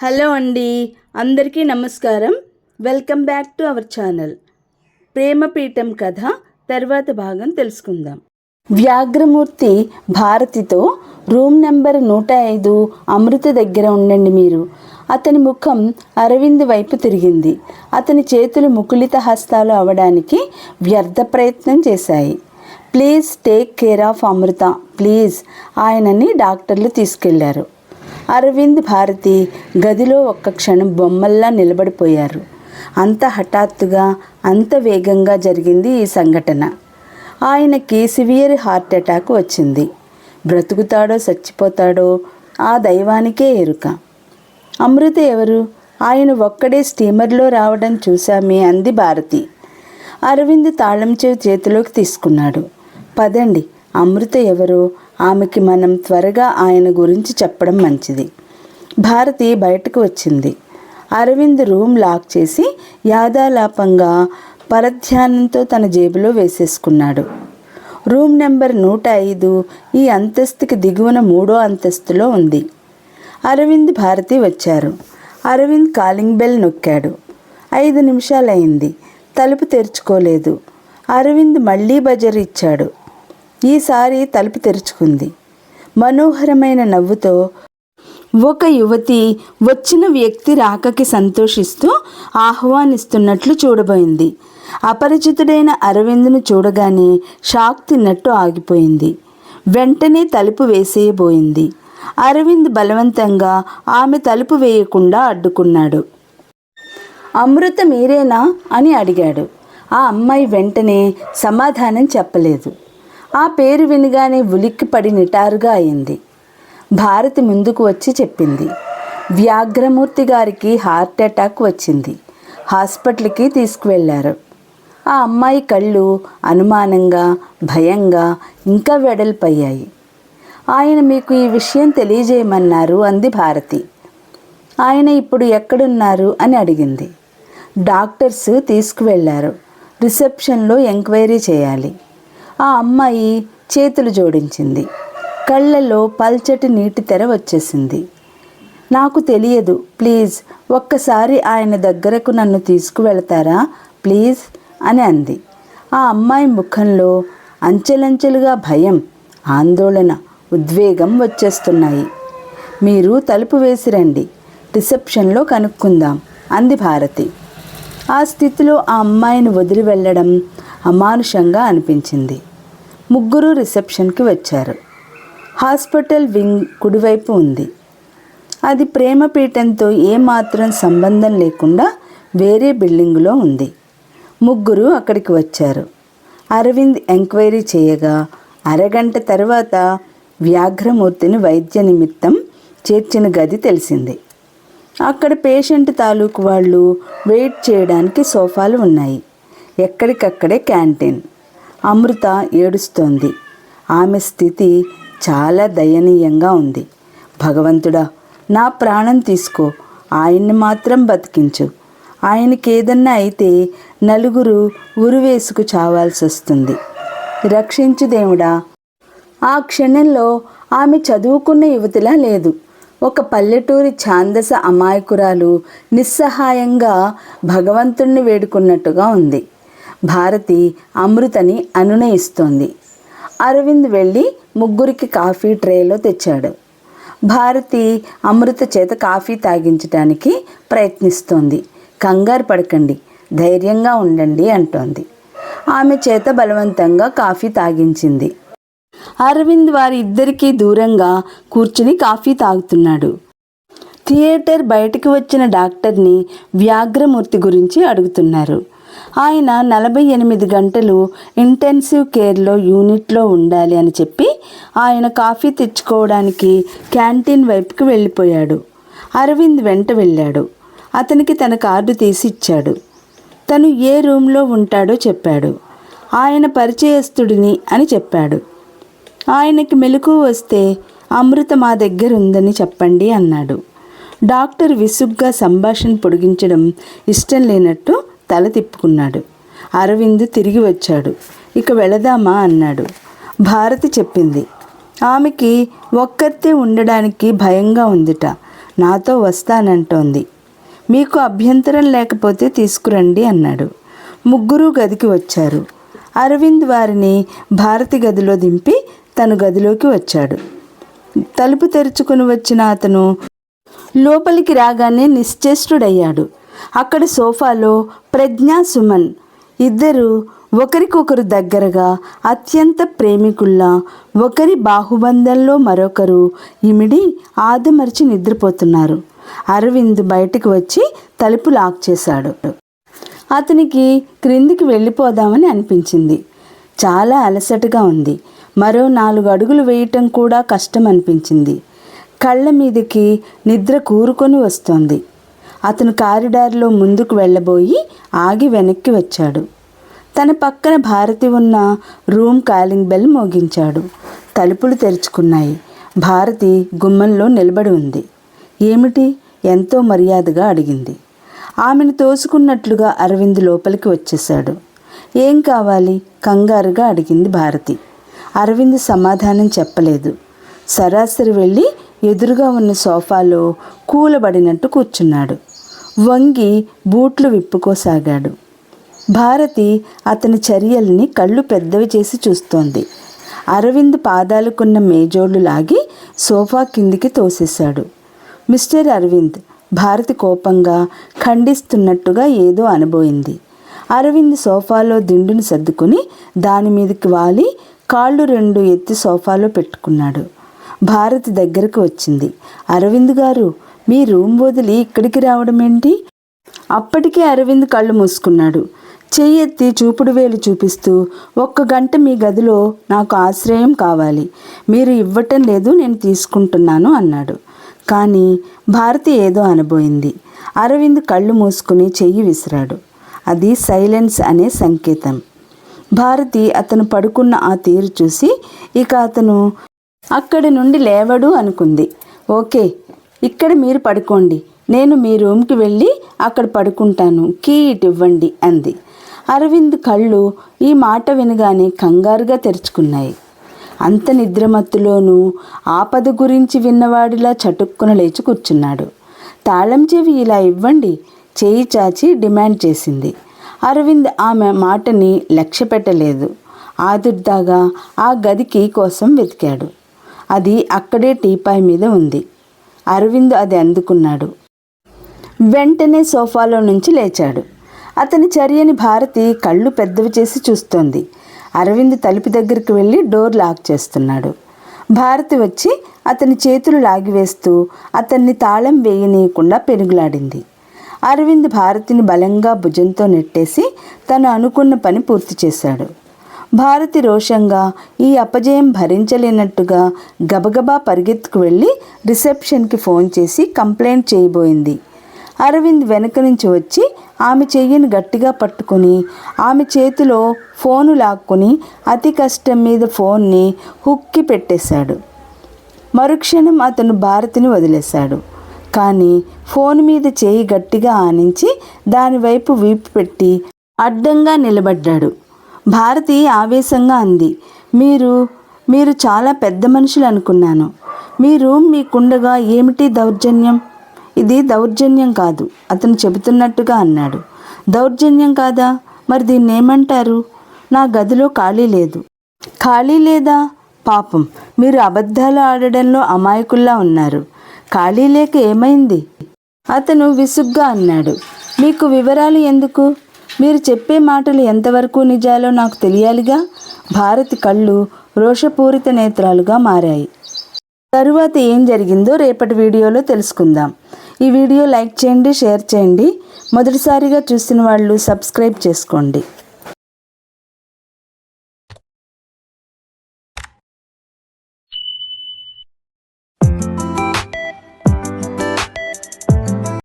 Hello అండి అందరికీ నమస్కారం. Welcome back to our channel. ప్రేమపీఠం కథ తర్వాత భాగం తెలుసుకుందాం. వ్యాఘ్రమూర్తి భారతితో రూమ్ నెంబర్ నూట ఐదు అమృత దగ్గర ఉండండి మీరు. అతని ముఖం అరవింద్ వైపు తిరిగింది. అతని చేతులు ముకులిత హస్తాలు అవడానికి వ్యర్థ ప్రయత్నం చేశాయి. Please take care of Amrita please ఆయనని డాక్టర్లు తీసుకెళ్ళారు. అరవింద్ భారతి గదిలో ఒక్క క్షణం బొమ్మల్లా నిలబడిపోయారు. అంత హఠాత్తుగా అంత వేగంగా జరిగింది ఈ సంఘటన. ఆయనకి సివియర్ హార్ట్ అటాక్ వచ్చింది. బ్రతుకుతాడో చచ్చిపోతాడో ఆ దైవానికే ఎరుక. అమృత ఎవరు? ఆయన ఒక్కడే స్టీమర్లో రావడం చూశామే అంది భారతి. అరవింద్ తాళం చేతిలోకి తీసుకున్నాడు. పదండి అమృత ఎవరో? ఆమెకి మనం త్వరగా ఆయన గురించి చెప్పడం మంచిది. భారతి బయటకు వచ్చింది. అరవింద్ రూమ్ లాక్ చేసి యాదాలాపంగా పరధ్యానంతో తన జేబులో వేసేసుకున్నాడు. రూమ్ నెంబర్ నూట ఐదు ఈ అంతస్తుకి దిగువన మూడో అంతస్తులో ఉంది. అరవింద్ భారతి వచ్చారు. అరవింద్ కాలింగ్ బెల్ నొక్కాడు. ఐదు నిమిషాలైంది. తలుపు తెరుచుకోలేదు. అరవింద్ మళ్ళీ బజర్ ఇచ్చాడు. ఈసారి తలుపు తెరుచుకుంది. మనోహరమైన నవ్వుతో ఒక యువతి వచ్చిన వ్యక్తి రాకకి సంతోషిస్తూ ఆహ్వానిస్తున్నట్లు చూడబోయింది. అపరిచితుడైన అరవింద్ను చూడగానే షాక్ తిన్నట్టు ఆగిపోయింది. వెంటనే తలుపు వేసేయబోయింది. అరవింద్ బలవంతంగా ఆమె తలుపు వేయకుండా అడ్డుకున్నాడు. అమృత మీరేనా అని అడిగాడు. ఆ అమ్మాయి వెంటనే సమాధానం చెప్పలేదు. ఆ పేరు వినగానే ఉలిక్కిపడి నిటారుగా అయింది. భారతి ముందుకు వచ్చి చెప్పింది. వ్యాఘ్రమూర్తి గారికి హార్ట్ అటాక్ వచ్చింది. హాస్పిటల్కి తీసుకువెళ్ళారు ఆ అమ్మాయి కళ్ళు అనుమానంగా భయంగా ఇంకా వెడల్పయ్యాయి. ఆయన మీకు ఈ విషయం తెలియజేయమన్నారు అంది భారతి. ఆయన ఇప్పుడు ఎక్కడున్నారు అని అడిగింది. డాక్టర్స్ తీసుకువెళ్ళారు రిసెప్షన్లో ఎంక్వైరీ చేయాలి. ఆ అమ్మాయి చేతులు జోడించింది. కళ్ళలో పల్చటి నీటి తెర వచ్చేసింది. నాకు తెలియదు ప్లీజ్ ఒక్కసారి ఆయన దగ్గరకు నన్ను తీసుకువెళతారా ప్లీజ్ అని అంది. ఆ అమ్మాయి ముఖంలో అంచెలంచెలుగా భయం ఆందోళన ఉద్వేగం వచ్చేస్తున్నాయి. మీరు తలుపు వేసిరండి రిసెప్షన్లో కనుక్కుందాం అంది భారతి. ఆ స్థితిలో ఆ అమ్మాయిని వదిలి వెళ్ళడం అమానుషంగా అనిపించింది. ముగ్గురు రిసెప్షన్కి వచ్చారు. హాస్పిటల్ వింగ్ కుడివైపు ఉంది. అది ప్రేమపీఠంతో ఏమాత్రం సంబంధం లేకుండా వేరే బిల్డింగులో ఉంది. ముగ్గురు అక్కడికి వచ్చారు. అరవింద్ ఎంక్వైరీ చేయగా అరగంట తర్వాత వ్యాఘ్రమూర్తిని వైద్య నిమిత్తం చేర్చిన గది తెలిసింది. అక్కడ పేషెంట్ తాలూకు వాళ్ళు వెయిట్ చేయడానికి సోఫాలు ఉన్నాయి. ఎక్కడికక్కడే క్యాంటీన్. అమృత ఏడుస్తోంది. ఆమె స్థితి చాలా దయనీయంగా ఉంది. భగవంతుడా నా ప్రాణం తీసుకో. ఆయన్ని మాత్రం బతికించు. ఆయనకేదన్నా అయితే నలుగురు ఉరివేసుకు చావాల్సి వస్తుంది రక్షించు దేవుడా. ఆ క్షణంలో ఆమె చదువుకున్న యువతిలా లేదు. ఒక పల్లెటూరి ఛాందస అమాయకురాలు నిస్సహాయంగా భగవంతుణ్ణి వేడుకున్నట్టుగా ఉంది. భారతి అమృతని అనునయిస్తోంది అరవింద్ వెళ్ళి ముగ్గురికి కాఫీ ట్రేలో తెచ్చాడు. భారతి అమృత చేత కాఫీ తాగించడానికి ప్రయత్నిస్తోంది. కంగారు పడకండి ధైర్యంగా ఉండండి అంటోంది. ఆమె చేత బలవంతంగా కాఫీ తాగించింది. అరవింద్ వారి ఇద్దరికీ దూరంగా కూర్చుని కాఫీ తాగుతున్నాడు. థియేటర్ బయటకు వచ్చిన డాక్టర్ని వ్యాఘ్రమూర్తి గురించి అడుగుతున్నారు. ఆయన నలభై ఎనిమిది గంటలు ఇంటెన్సివ్ కేర్లో యూనిట్లో ఉండాలి అని చెప్పి ఆయన కాఫీ తెచ్చుకోవడానికి క్యాంటీన్ వైపుకి వెళ్ళిపోయాడు. అరవింద్ వెంట వెళ్ళాడు. అతనికి తన కార్డు తీసి ఇచ్చాడు. తను ఏ రూమ్లో ఉంటాడో చెప్పాడు. ఆయన పరిచయస్తుడిని అని చెప్పాడు. ఆయనకి మెలకు వస్తే అమృత మా దగ్గర ఉందని చెప్పండి అన్నాడు. డాక్టర్ విసుగ్గా సంభాషణ పొడిగించడం ఇష్టం లేనట్టు తల తిప్పుకున్నాడు. అరవింద్ తిరిగి వచ్చాడు. ఇక వెళదామా? అన్నాడు. భారతి చెప్పింది. ఆమెకి ఒక్కరితే ఉండడానికి భయంగా ఉందిట. నాతో వస్తానంటోంది. మీకు అభ్యంతరం లేకపోతే తీసుకురండి అన్నాడు. ముగ్గురు గదికి వచ్చారు. అరవింద్ వారిని భారతి గదిలో దింపి తన గదిలోకి వచ్చాడు. తలుపు తెరుచుకుని వచ్చిన అతను లోపలికి రాగానే నిశ్చేష్టుడయ్యాడు. అక్కడ సోఫాలో ప్రజ్ఞా సుమన్. ఇద్దరు ఒకరికొకరు దగ్గరగా అత్యంత ప్రేమికుల్లా ఒకరి బాహుబంధంలో మరొకరు ఇమిడి ఆదమరిచి నిద్రపోతున్నారు. అరవింద్ బయటికి వచ్చి తలుపు లాక్ చేశాడు. అతనికి క్రిందికి వెళ్ళిపోదామని అనిపించింది. చాలా అలసటగా ఉంది. మరో నాలుగు అడుగులు వేయటం కూడా కష్టం అనిపించింది. కళ్ళ మీదకి నిద్ర కూరుకొని వస్తోంది. అతను కారిడార్లో ముందుకు వెళ్ళబోయి ఆగి వెనక్కి వచ్చాడు. తన పక్కన భారతి ఉన్న రూమ్ కాలింగ్ బెల్ మోగించాడు. తలుపులు తెరుచుకున్నాయి. భారతి గుమ్మంలో నిలబడి ఉంది. ఏమిటి? ఎంతో మర్యాదగా అడిగింది. ఆమెను తోసుకున్నట్లుగా అరవింద్ లోపలికి వచ్చేశాడు. ఏం కావాలి? కంగారుగా అడిగింది భారతి. అరవింద్ సమాధానం చెప్పలేదు. సరాసరి వెళ్ళి ఎదురుగా ఉన్న సోఫాలో కూలబడినట్టు కూర్చున్నాడు. వంగి బూట్లు విప్పుకోసాగాడు. భారతి అతని చర్యల్ని కళ్ళు పెద్దవి చేసి చూస్తోంది. అరవింద్ పాదాలకున్న మేజోళ్ళు లాగి సోఫా కిందికి తోసేశాడు. మిస్టర్ అరవింద్ భారతి కోపంగా ఖండిస్తున్నట్టుగా ఏదో అనుభవింది అరవింద్ సోఫాలో దిండును సర్దుకుని దాని మీదకి వాలి కాళ్ళు రెండు ఎత్తి సోఫాలో పెట్టుకున్నాడు. భారతి దగ్గరకు వచ్చింది. అరవింద్ గారు మీ రూమ్ వదిలి ఇక్కడికి రావడం ఏంటి? అప్పటికే అరవింద్ కళ్ళు మూసుకున్నాడు. చెయ్యి ఎత్తి చూపుడు వేలు చూపిస్తూ ఒక్క గంట మీ గదిలో నాకు ఆశ్రయం కావాలి. మీరు ఇవ్వటం లేదు నేను తీసుకుంటున్నాను అన్నాడు. కానీ భారతి ఏదో అనబోయింది. అరవింద్ కళ్ళు మూసుకుని చెయ్యి విసిరాడు. అది సైలెన్స్ అనే సంకేతం. భారతి అతను పడుకున్న ఆ తీరు చూసి ఇక అతను అక్కడి నుండి లేవడు అనుకుంది. ఓకే ఇక్కడ మీరు పడుకోండి. నేను మీ రూమ్కి వెళ్ళి అక్కడ పడుకుంటాను. కీ ఇటు ఇవ్వండి అంది. అరవింద్ కళ్ళు ఈ మాట వినగానే కంగారుగా తెరుచుకున్నాయి. అంత నిద్రమత్తులోనూ ఆపద గురించి విన్నవాడిలా చటుక్కున లేచి కూర్చున్నాడు. తాళం చెవి ఇలా ఇవ్వండి చేయి చాచి డిమాండ్ చేసింది. అరవింద్ ఆమె మాటని లక్ష్య పెట్టలేదు ఆదుర్దాగా ఆ గదికి కోసం వెతికాడు. అది అక్కడే టీపాయ్ మీద ఉంది. అరవింద్ అది అందుకున్నాడు. వెంటనే సోఫాలో నుంచి లేచాడు. అతని చర్యని భారతి కళ్ళు పెద్దవి చేసి చూస్తోంది. అరవింద్ తలుపు దగ్గరికి వెళ్ళి డోర్ లాక్ చేస్తున్నాడు. భారతి వచ్చి అతని చేతులు లాగివేస్తూ అతన్ని తాళం వేయనీయకుండా పెనుగులాడింది. అరవింద్ భారతిని బలంగా భుజంతో నెట్టేసి తను అనుకున్న పని పూర్తి చేశాడు. భారతి రోషంగా ఈ అపజయం భరించలేనట్టుగా గబగబా పరిగెత్తుకు వెళ్ళి రిసెప్షన్కి ఫోన్ చేసి కంప్లైంట్ చేయబోయింది. అరవింద్ వెనక నుంచి వచ్చి ఆమె చెయ్యిని గట్టిగా పట్టుకొని ఆమె చేతిలో ఫోను లాక్కుని అతి కష్టం మీద ఫోన్ని హుక్కి పెట్టేశాడు. మరుక్షణం అతను భారతిని వదిలేశాడు. కానీ ఫోన్ మీద చేయి గట్టిగా ఆనించి దానివైపు వీపు పెట్టి అడ్డంగా నిలబడ్డాడు. భారతి ఆవేశంగా అంది. మీరు మీరు చాలా పెద్ద మనుషులు అనుకున్నాను. మీ రూమ్ మీకుండగా ఏమిటి దౌర్జన్యం? ఇది దౌర్జన్యం కాదు అతను చెబుతున్నట్టుగా అన్నాడు. దౌర్జన్యం కాదా? మరి దీన్ని ఏమంటారు నా గదిలో ఖాళీ లేదు. ఖాళీ లేదా? పాపం మీరు అబద్ధాలు ఆడడంలో అమాయకుల్లా ఉన్నారు. ఖాళీ లేక ఏమైంది? అతను విసుగ్గా అన్నాడు. మీకు వివరాలు ఎందుకు? మీరు చెప్పే మాటలు ఎంతవరకు నిజాలో నాకు తెలియాలిగా? భారతి కళ్ళు రోషపూరిత నేత్రాలుగా మారాయి. తరువాత ఏం జరిగిందో రేపటి వీడియోలో తెలుసుకుందాం. ఈ వీడియో లైక్ చేయండి షేర్ చేయండి. మొదటిసారిగా చూసిన వాళ్ళు సబ్స్క్రైబ్ చేసుకోండి.